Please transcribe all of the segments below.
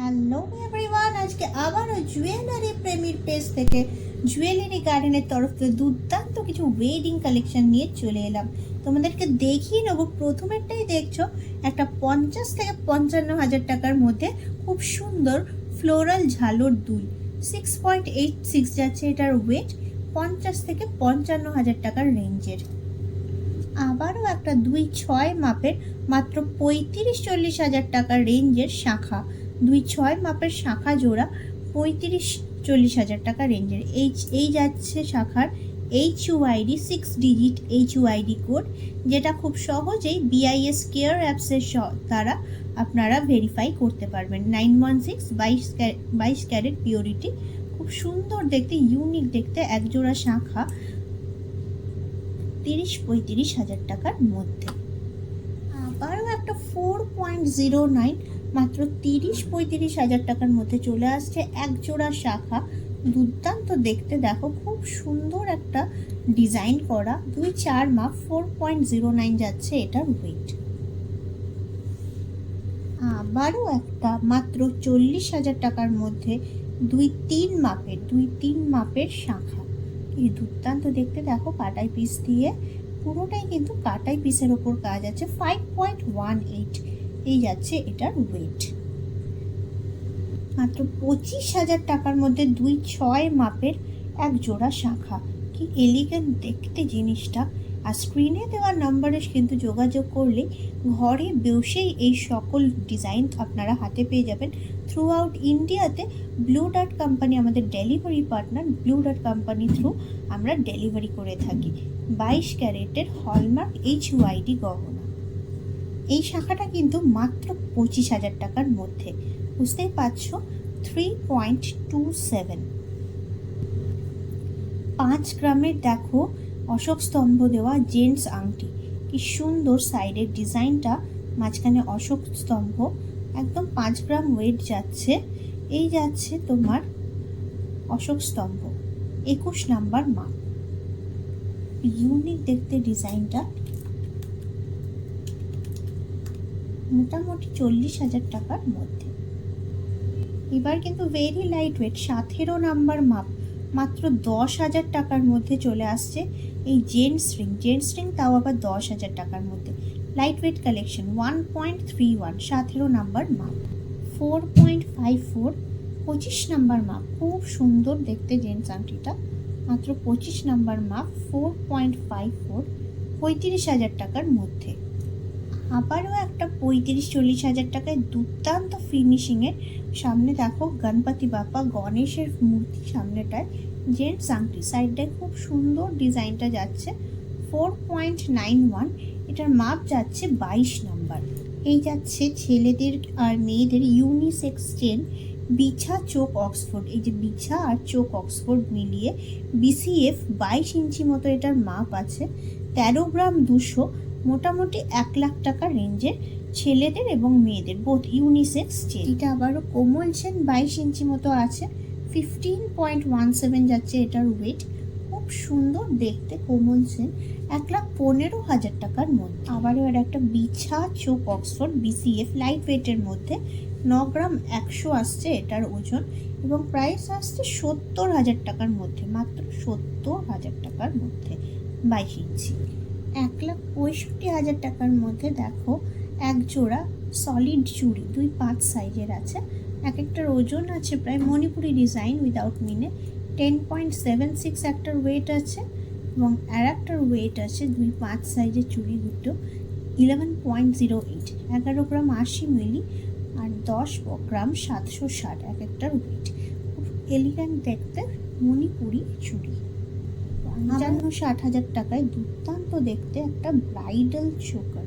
Hello everyone, আজকে আবারও jewellery প্রেমীর পেজ থেকে জুয়েলারি গার্ডেনের তরফ থেকে দুর্দান্ত কিছু ওয়েডিং কালেকশন নিয়ে চলে এলাম। তোমাদেরকে দেখিয়ে নেব, প্রথমেরটাই দেখছ, একটা পঞ্চাশ থেকে পঞ্চান্ন হাজার টাকার মধ্যে খুব সুন্দর ফ্লোরাল ঝালর দুল। সিক্স পয়েন্ট এইট সিক্স যাচ্ছে এটার ওয়েট পঞ্চাশ থেকে পঞ্চান্ন হাজার টাকার রেঞ্জের আবারও একটা দুই ছয় মাপের, মাত্র পঁয়ত্রিশ চল্লিশ হাজার টাকার রেঞ্জের শাখা। দুই ছয় মাপের শাখা জোড়া পঁয়ত্রিশ চল্লিশ হাজার টাকা রেঞ্জের। এইচ এই যাচ্ছে শাখার H UID six digit H UID code যেটা খুব সহজেই বিআইএস কেয়ার অ্যাপসের স দ্বারা আপনারা ভেরিফাই করতে পারবেন। নাইন ওয়ান সিক্স বাইশ বাইশ ক্যারেট পিওরিটি খুব সুন্দর দেখতে ইউনিক দেখতে একজোড়া শাখা তিরিশ পঁয়ত্রিশ হাজার টাকার মধ্যে। আবারও একটা ফোর পয়েন্ট জিরো নাইন মাত্র তিরিশ পঁয়ত্রিশ হাজার টাকার মধ্যে চলে আসছে এক জোড়া শাখা। দুর্দান্ত দেখতে দেখো, খুব সুন্দর একটা ডিজাইন করা। দুই চার মাপ ফোর পয়েন্ট জিরো নাইন যাচ্ছে এটার ওয়েট আবারও একটা মাত্র চল্লিশ হাজার টাকার মধ্যে দুই তিন মাপের, দুই তিন মাপের শাখা। এই দুর্দান্ত দেখতে দেখো, কাটাই পিস দিয়ে। পুরোটাই কিন্তু কাটাই পিসের ওপর কাজ আছে ফাইভ পয়েন্ট ওয়ান এইট এই যাচ্ছে এটার ওয়েট মাত্র পঁচিশ হাজার টাকার মধ্যে দুই ছয় মাপের এক জোড়া শাখা। কি এলিগেন্ট দেখতে জিনিসটা। আর স্ক্রিনে দেওয়া নাম্বারে কিন্তু যোগাযোগ করলে ঘরে বসেই এই সকল ডিজাইন আপনারা হাতে পেয়ে যাবেন। থ্রু আউট ইন্ডিয়াতে ব্লু ডাট কোম্পানি আমাদের ডেলিভারি পার্টনার ব্লু ডাট কোম্পানি থ্রু আমরা ডেলিভারি করে থাকি। বাইশ ক্যারেটের হলমার্ক এইচ ওয়াইডি গহনা। এই শাখাটা কিন্তু মাত্র পঁচিশ হাজার টাকার মধ্যে। বুঝতেই পারছ? থ্রি পয়েন্ট টু সেভেন পাঁচ গ্রামের দেখো অশোক স্তম্ভ দেওয়া জেন্টস আংটি। কি সুন্দর সাইডের ডিজাইনটা। মাঝখানে অশোক স্তম্ভ। একদম পাঁচ গ্রাম ওয়েট যাচ্ছে। এই যাচ্ছে তোমার অশোক স্তম্ভ। একুশ নাম্বার মাপ ইউনিক দেখতে ডিজাইনটা মোটামুটি চল্লিশ হাজার টাকার মধ্যে। এবার কিন্তু ভেরি লাইট ওয়েট সতেরো নাম্বার মাপ, মাত্র দশ হাজার টাকার মধ্যে চলে আসছে এই জেন্টস রিং জেন্টস রিং তাও আবার দশ হাজার টাকার মধ্যে। Light weight collection one point three one সতেরো নাম্বার মাপ। ফোর পয়েন্ট ফাইভ ফোর পঁচিশ নাম্বার মাপ। খুব সুন্দর দেখতে জেন্টস আংটিটা। মাত্র পঁচিশ নাম্বার মাপ ফোর পয়েন্ট ফাইভ ফোর পঁয়ত্রিশ হাজার টাকার মধ্যে। আবারও একটা পঁয়ত্রিশ, চল্লিশ হাজার টাকায় দুর্দান্ত ফিনিশিংয়ের সামনে দেখো গণপতি বাপ্পা গণেশের মূর্তি সামনেটায়। জেন্টস আংটি সাইডটায় খুব সুন্দর ডিজাইনটা যাচ্ছে। ফোর পয়েন্ট নাইন ওয়ান এটার মাপ যাচ্ছে বাইশ নাম্বার। এই যাচ্ছে ছেলেদের আর মেয়েদের ইউনিসেক্স চেন বিছা চোখ অক্সফোর্ড এই যে বিছা আর চোখ অক্সফোর্ড মিলিয়ে বিসিএফ বাইশ ইঞ্চি মতো এটার মাপ আছে। তেরো গ্রাম দুশো মোটামুটি এক লাখ টাকা রেঞ্জের ছেলেদের এবং মেয়েদের বোধ ইউনিসেক্স চেন এটা আবারও কোমল চেন বাইশ ইঞ্চি মতো আছে। ফিফটিন পয়েন্ট ওয়ান সেভেন যাচ্ছে এটার ওয়েট খুব সুন্দর দেখতে কোমল চেন এক লাখ পনেরো হাজার টাকার মধ্যে। আবারও এর একটা বিছা চোখ অক্সফোর্ড বিসিএফ লাইট ওয়েটের মধ্যে ন গ্রাম একশো আসছে এটার ওজন এবং প্রাইস আসছে সত্তর হাজার টাকার মধ্যে মাত্র সত্তর হাজার টাকার মধ্যে বাইশ ইঞ্চি। এক লাখ পঁয়ষট্টি হাজার টাকার মধ্যে দেখো, এক জোড়া সলিড চুড়ি, দুই পাঁচ সাইজের আছে। এক একটার ওজন আছে প্রায় মণিপুরি ডিজাইন উইদাউট মিনে টেন পয়েন্ট সেভেন সিক্স একটার ওয়েট আছে এবং আর একটার ওয়েট আছে দুই পাঁচ সাইজের চুড়ি দুটো ইলেভেন পয়েন্ট জিরো এইট এগারো গ্রাম আশি মিলি আর দশ গ্রাম সাতশো ষাট এক একটার ওয়েট খুব এলিগ্যান্ট দেখতে মণিপুরি চুড়ি। পঞ্চান্ন ষাট হাজার টাকায় দুর্দান্ত দেখতে একটা ব্রাইডাল চোকার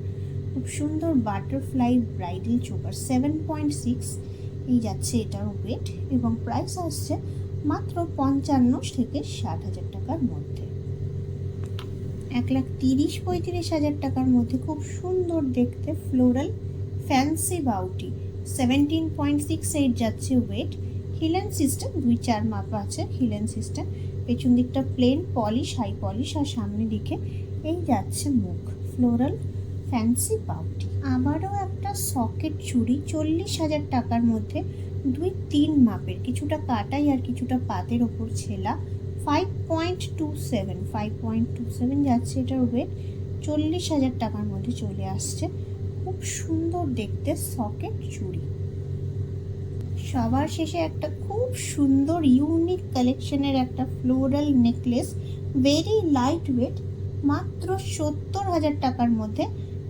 খুব সুন্দর butterfly bridal choker seven point six এই যাচ্ছে এটার ওয়েট এবং প্রাইস আসছে মাত্র পঞ্চান্ন থেকে ষাট হাজার টাকার মধ্যে। এক লাখ তিরিশ পঁয়ত্রিশ হাজার টাকার মধ্যে খুব সুন্দর দেখতে ফ্লোরাল ফ্যান্সি বাউটি সেভেন্টিন পয়েন্ট সিক্স এইট যাচ্ছে ওয়েট হিলেন সিস্টেম দুই চার মাপ আছে হিলেন সিস্টেম পেছন দিকটা প্লেন পলিশ হাই পলিশ আর সামনে দিকে এই যাচ্ছে মুখ ফ্লোরাল ফ্যান্সি পাউটি আবারও একটা সকেট চুড়ি চল্লিশ হাজার টাকার মধ্যে দুই তিন মাপের, কিছুটা কাটাই আর কিছুটা পাতের ওপর ছেলা five point two seven five point two seven যাচ্ছে এটার ওয়েট চল্লিশ হাজার টাকার মধ্যে চলে আসছে। খুব সুন্দর দেখতে সকেট চুড়ি সবার শেষে একটা খুব সুন্দর ইউনিক কালেকশনের একটা floral necklace very light weight মাত্র সত্তর হাজার টাকার মধ্যে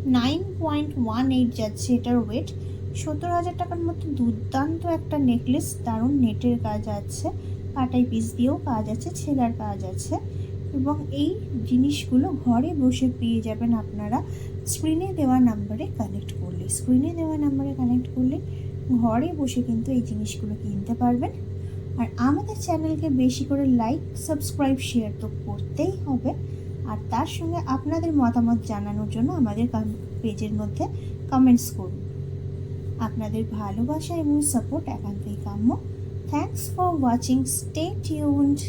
নাইন পয়েন্ট ওয়ান এইট যাচ্ছে এটার ওয়েট সত্তর হাজার টাকার মধ্যে দুর্দান্ত একটা নেকলেস দারুণ নেটের কাজ আছে কাটাই পিস দিয়েও কাজ আছে ছেলার কাজ আছে। এবং এই জিনিসগুলো ঘরে বসে পেয়ে যাবেন আপনারা। স্ক্রিনে দেওয়া নাম্বারে কানেক্ট করলে স্ক্রিনে দেওয়া নাম্বারে কানেক্ট করলে ঘরে বসে কিন্তু এই জিনিসগুলো কিনতে পারবেন। আর আমাদের চ্যানেলকে বেশি করে লাইক, সাবস্ক্রাইব, শেয়ার তো করতেই হবে। আর তার সঙ্গে আপনাদের মতামত জানানোর জন্য আমাদের পেজের মধ্যে কমেন্টস করুন। আপনাদের ভালোবাসা এবং সাপোর্ট একান্তই কাম্য। Thanks for watching stay tuned